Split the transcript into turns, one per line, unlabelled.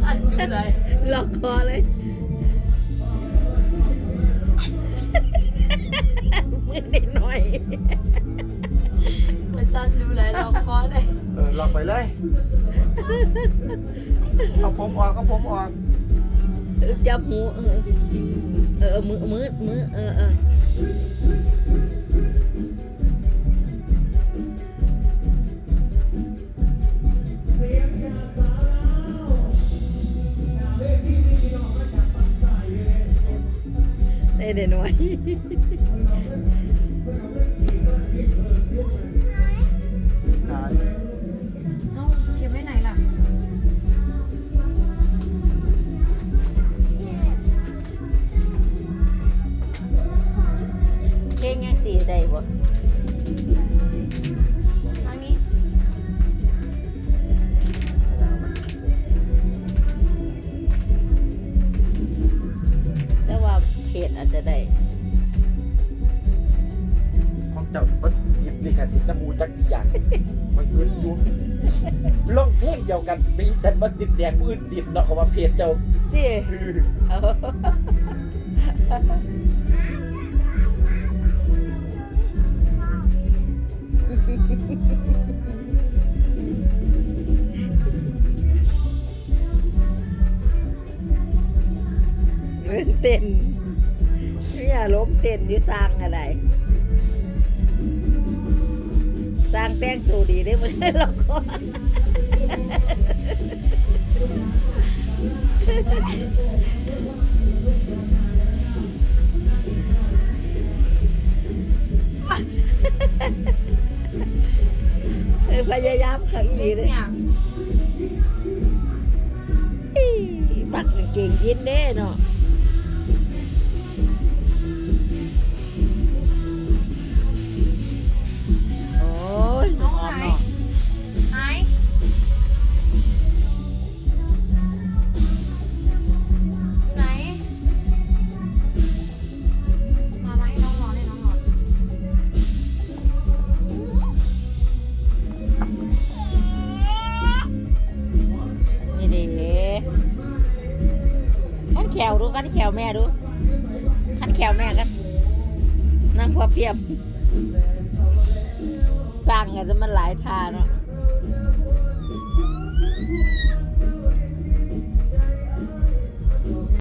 สั่นอยู่เลย
ล็อกคอเลยมือนิดหน่อย
มันสั่นอยู่เลยเราคอเลย
เออล็อกไปเลย เอาผมออกเอาผมออก
จับหูเออ เออมือมือมือเออเออ ได้เดี๋ยวหน่อย
หาย
เอ้าเก็บไว้ไหนล่ะ
เพลงยังสีได้บ่
ทางนี้
ว่าเพจอาจจะได้
ของเจ้าบ่หยิบลิขสิทธิ์น้ำมูจักกี่อย่างมันเกินอยู่ลงเพลงเดียวกันมีแต่บ่ติดแดงผู้อื่นติดเนาะเขาว่าเพจเจ้า
สิเอาเรื่องเต้น อย่าล้มเต้นอยู่สร้างอะไรสร้างแต่งตัวดีได้เหมือนเราก็เออพยายามเขาอีหลีเลย
เนี่ย
อี้มักกางเก่งยินเด้เนาะ วดูขันแขวแม่ดูขันแขวแม่กันนั่งพอเพียบ สร้างกันจะมันหลายทาเนาะ